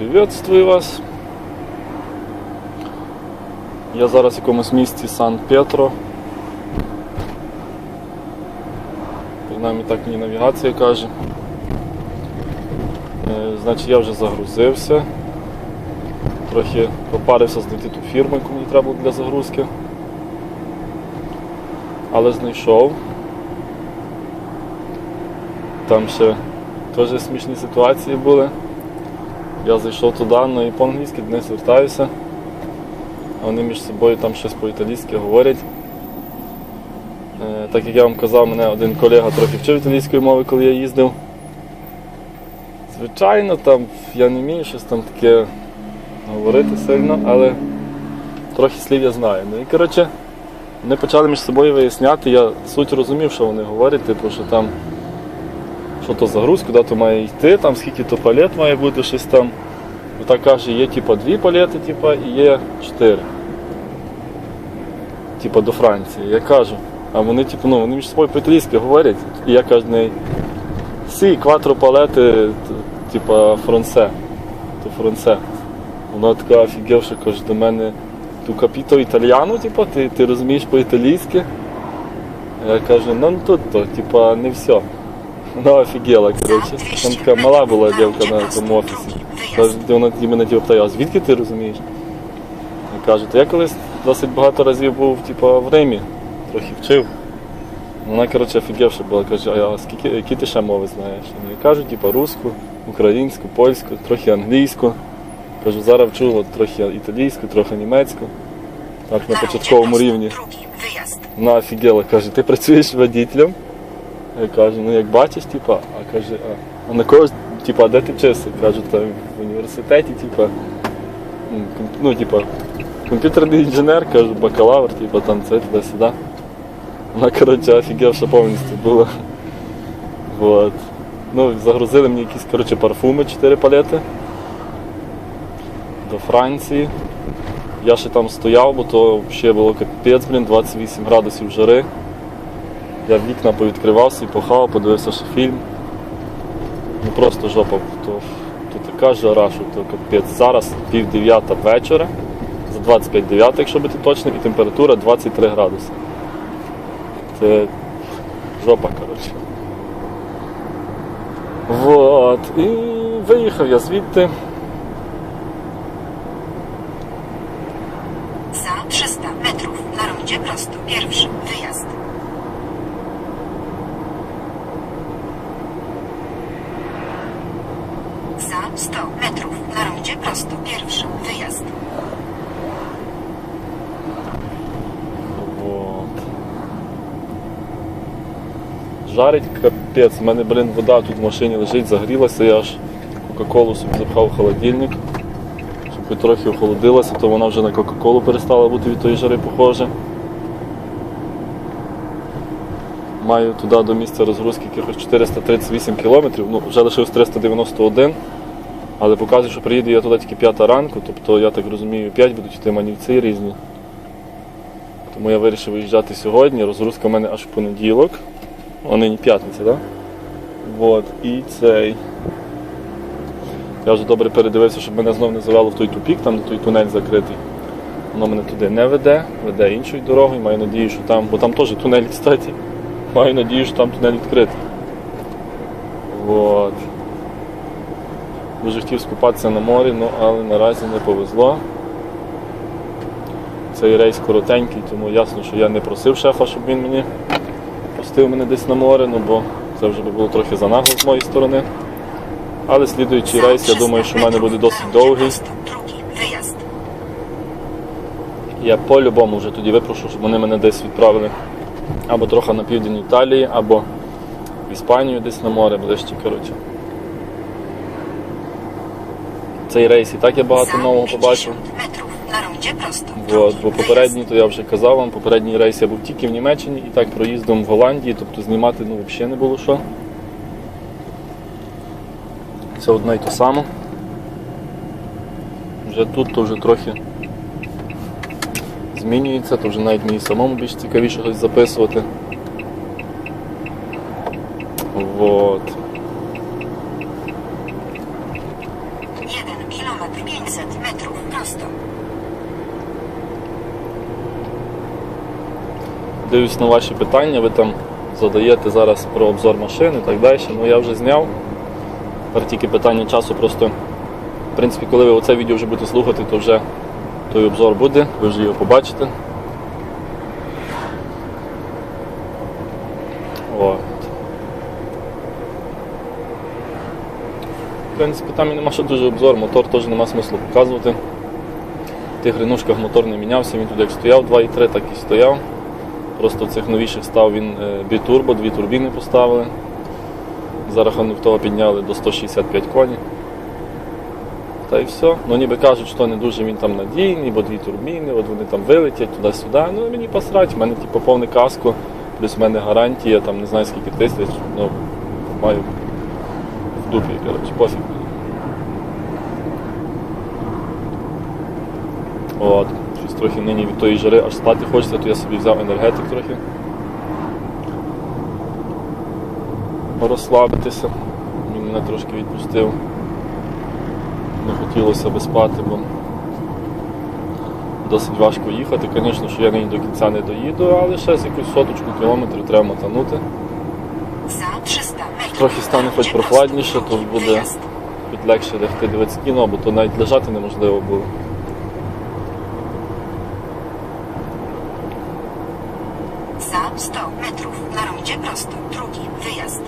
Приветствую вас. Я зараз в якомусь місті Сан-Петро. Принаймні так мені навігація каже. Е, Значить я вже загрузився. Трохи попарився знайти ту фірму, яку мені треба для загрузки. Але знайшов. Там ще теж смішні ситуації були. Я зайшов туди, ну і по-англійськи до звертаюся. Вони між собою там щось по-італійськи говорять. Е, Так як я вам казав, мене один колега трохи вчив італійської мови, коли я їздив. Звичайно, там я не вмію щось там таке говорити сильно, але трохи слів я знаю. Ну і коротше, вони почали між собою виясняти, я суть розумів, що вони говорять, типу, що там що то за куди то має йти, там скільки то палет має бути, щось там. Отак каже, є типа дві палети, типа, і є чотири. Типа до Франції. Я кажу. А вони, типу, ну, вони між собою по-італійськи говорять. І я кажу, сі, кватро палети, т- типа фронсе. То фронсе. Вона така офігевша, каже до мене, ту капіто італіану, типа, ти, ти розумієш по-італійськи? Я кажу, ну тут то, типа, не все. Вона офігела, коротше. Там така мала була дівка на тому офісі. Вона мене типу, питає, а звідки ти розумієш? Я кажу, то я колись досить багато разів був типу, в Римі, трохи вчив. Вона, коротше, офігевша була, каже, а скільки, які ти ще мови знаєш? Я кажу, типу, руську, українську, польську, трохи англійську. Кажу, зараз вчу от, трохи італійську, трохи німецьку. Так, на початковому рівні. Вона офігела, каже, ти працюєш водителем? Я кажу, ну як бачиш, типа, а каже, а, а на кого ж, типа, де ти вчився? Кажу, там в університеті, типа, ну, типа, комп'ютерний інженер, кажу, бакалавр, типа, там це туди-сюди. Вона, коротше, офігевша повністю була. Вот. Ну, загрузили мені якісь, коротше, парфуми, 4 палети. До Франції. Я ще там стояв, бо то ще було капець, блін, 28 градусів жари. Я вікна повідкривав собі, похавав, подивився ще фільм. Ну просто жопа, то, то така жара, що то капець. Зараз пів дев'ята вечора, за 25 дев'ята, якщо бути точним, і температура 23 градуси. Це жопа, коротше. Вот. І виїхав я звідти. Za 300 metrów na rondzie prosto. Pierwszy wyjazd. Za 100 metrów na rondzie prosto. Pierwszy wyjazd. Вот. Жарить капець. У мене, блин, вода тут в машині лежить, загрілася, я аж Кока-Колу собі запхав в холодильник, щоб трохи охолодилася, то вона вже на Кока-Колу перестала бути від тої жари похожа. Маю туди до місця розгрузки якихось 438 кілометрів, ну вже лишилось 391, але показує, що приїду я туди тільки 5 ранку, тобто я так розумію, 5 будуть йти манівці різні. Тому я вирішив виїжджати сьогодні. Розгрузка в мене аж в понеділок. О, нині п'ятниця, так? Вот. І цей. Я вже добре передивився, щоб мене знов не завело в той тупік, там той тунель закритий. Воно мене туди не веде, веде іншою дорогою. Маю надію, що там, бо там теж тунель, кстати. Маю надію, що там тунель відкритий. Вот. Дуже хотів скупатися на морі, ну, але наразі не повезло. Цей рейс коротенький, тому ясно, що я не просив шефа, щоб він мені пустив мене десь на море, ну бо це вже було трохи занагло з моєї сторони. Але слідуючий рейс, я думаю, що в мене буде досить довгий. Я по-любому вже тоді випрошу, щоб вони мене десь відправили або трохи на південь Італії, або в Іспанію десь на море, ближче, коротше. Цей рейс і так я багато нового 50 побачив. Metrów бо wyjazd. попередній, то я вже казав вам, попередній рейс я був тільки в Німеччині і так проїздом в Голландії, тобто знімати ну, взагалі не було що. Це одне й то саме. Вже тут то вже трохи змінюється, то вже навіть мені самому більш цікавіше щось записувати. Вот. 1 km дивлюсь на ваші питання, ви там задаєте зараз про обзор машини і так далі. Ну я вже зняв. Тепер тільки питання часу просто. В принципі, коли ви оце відео вже будете слухати, то вже той обзор буде, ви вже його побачите. От. В принципі, там і нема що дуже обзор, мотор теж нема смислу показувати. В тих ренушках мотор не мінявся, він туди як стояв 2,3, так і стояв. Просто в цих новіших став він е, бітурбо, дві турбіни поставили. За рахунок того підняли до 165 коней. Та й все. Ну ніби кажуть, що не дуже він там надійний, бо дві турбіни, от вони там вилетять туди-сюди. Ну мені посрать, в мене типу, повне каско, плюс в мене гарантія, там не знаю скільки тисяч, ну маю в дупі, коротше, пофіг. От, трохи нині від тої жари аж спати хочеться, то я собі взяв енергетик трохи. Розслабитися. Він мене трошки відпустив. Не хотілося би спати, бо досить важко їхати. Звісно, що я нині до кінця не доїду, але ще з якусь соточку кілометрів треба мотанути. Za 300 metrów. Трохи стане хоч прохладніше, то буде легше лягти дивитися кіно, бо то навіть лежати неможливо було. Za 100 metrów. Na rondzie prosto. Drugi wyjazd.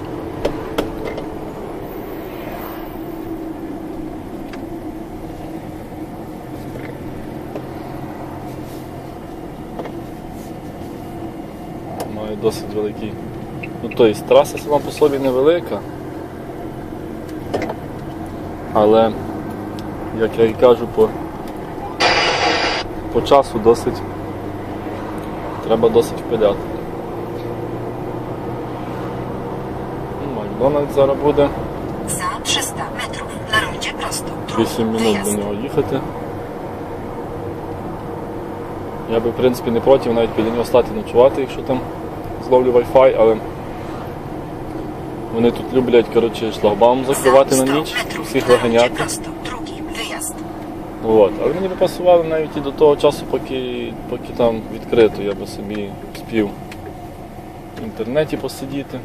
Маю досить великий. Ну, тобто траса сама по собі невелика. Але, як я і кажу, по, по часу досить треба досить впиляти. Макдональдс зараз буде. Za 300 metrów. Na rondzie prosto. 8 минут до нього їхати. Я би в принципі не проти навіть біля нього стати ночувати, якщо там зловлю Wi-Fi, але вони тут люблять коротше, шлагбаум закривати на ніч, всіх виганяти. От. Але мені би пасувало навіть і до того часу, поки, поки там відкрито, я би собі спів в інтернеті посидіти.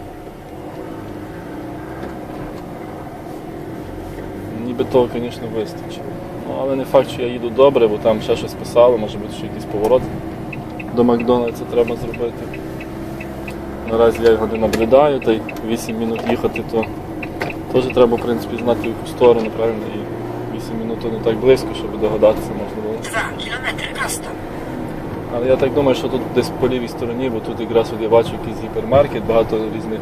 Ніби того, звісно, вистачить. Ну, але не факт, що я їду добре, бо там ще щось писало, може бути, що якийсь поворот до Макдональдса треба зробити. Наразі я його не наблюдаю, та й 8 минут їхати, то теж треба, в принципі, знати в яку сторону, правильно? 8 минут то не так близько, щоб догадатися можна було. 2 kilometry prosto. Але я так думаю, що тут десь по лівій стороні, бо тут якраз от я бачу якийсь гіпермаркет, багато різних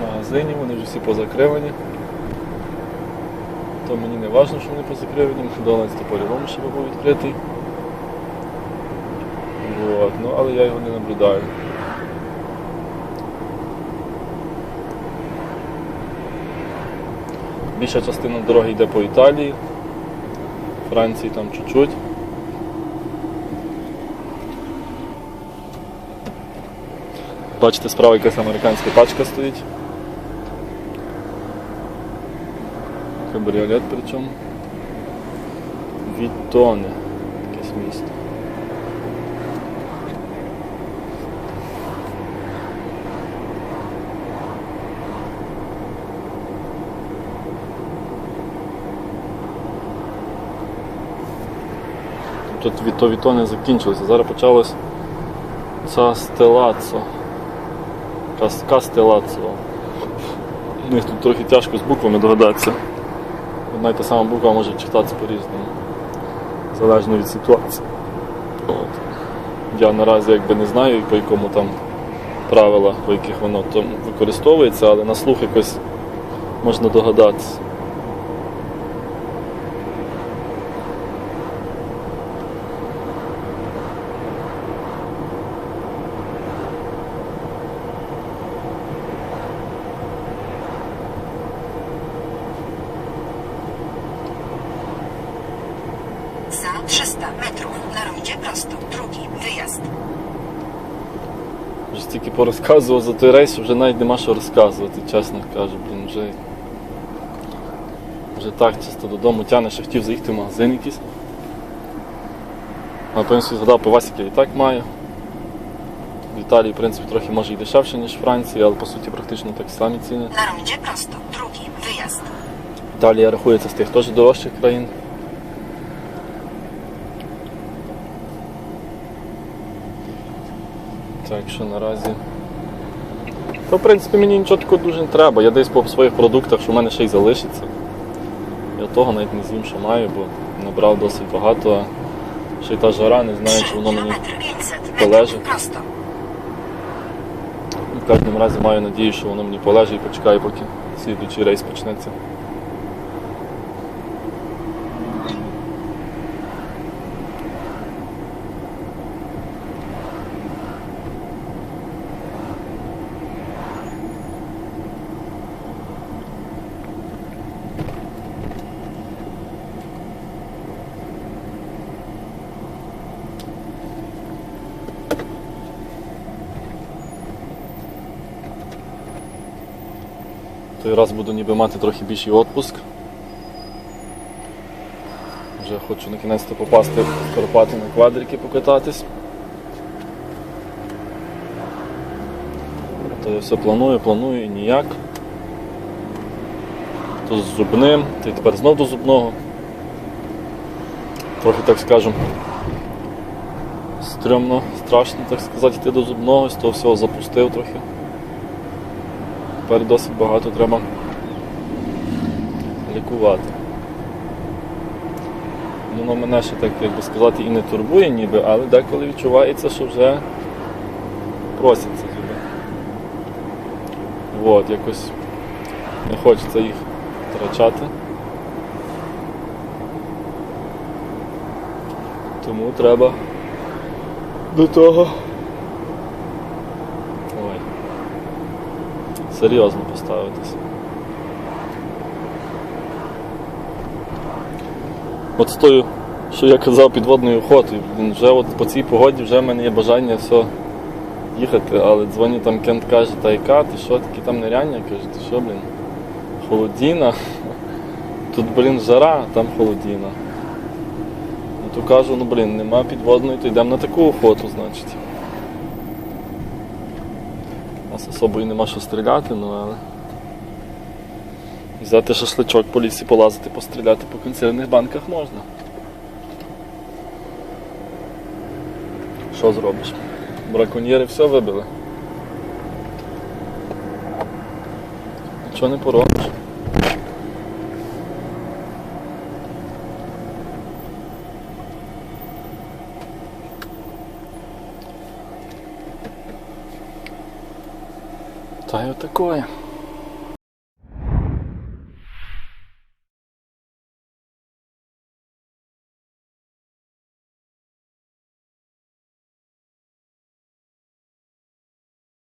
магазинів, вони вже всі позакривані. То мені не важливо, що вони позакривані, Макдональдс то по-любому ще був відкритий. Вот. Ну, але я його не наблюдаю. Більша частина дороги йде по Італії, Франції там чуть-чуть. Бачите, справа якась американська тачка стоїть. Кабріолет причому. Вітоне. Якесь місто. Тут Віто Вітоне закінчилося. Зараз почалось Цастелацо. Кас- Кастелацо. У них тут трохи тяжко з буквами догадатися. Одна й та сама буква може читатися по-різному. Залежно від ситуації. От. Я наразі якби не знаю, по якому там правила, по яких воно там використовується, але на слух якось можна догадатися. Za 300 metrów. Na rondzie prosto. Drugi wyjazd. Вже стільки порозказував за той рейс, що вже навіть нема що розказувати, чесно кажу, блін, вже, вже так часто додому тягне, що хотів заїхати в магазин якийсь. А потім собі згадав, пивасик я і так маю. в Італії, в принципі, трохи може і дешевше, ніж в Франції, але по суті практично так самі ціни. Rondzie prosto. Drugi. Wyjazd. Італія рахується з тих теж дорожчих країн. Так що наразі. Та, в принципі, мені нічого такого дуже не треба. Я десь по своїх продуктах, що в мене ще й залишиться. Я того навіть не з'їм, що маю, бо набрав досить багато. а Ще й та жара, не знаю, чи воно мені полежить. 500 Poleży. metrów prosto. в кожному разі маю надію, що воно мені полежить і почекає, поки слідуючий рейс почнеться. Той раз буду ніби мати трохи більший відпуск. Вже хочу на кінець попасти в Карпати на квадрики покататись. То я все планую, планую і ніяк. То з зубним, то й тепер знов до зубного. Трохи так скажем. Стрьомно, страшно, так сказати, йти до зубного, з того всього запустив трохи. Тепер досить багато треба лікувати. Воно мене ще так, як би сказати, і не турбує ніби, але деколи відчувається, що вже просяться зуби. От, якось не хочеться їх втрачати. Тому треба до того. Серйозно поставитись. От з тою, що я казав, підводною охотою, вже от по цій погоді вже в мене є бажання все їхати, але дзвоню там Кент каже, та яка, ти що, такі там неряння? Каже, ти що, блін, холодіна. Тут, блін, жара, там холодіна. Ну то кажу, ну блін, нема підводної, то йдемо на таку охоту, значить. Нас особо і нема що стріляти, ну але. Взяти шашличок по лісі, полазити, постріляти по консервних банках можна. Що зробиш? Браконьєри все вибили. Нічого не поробиш. Та й отакое.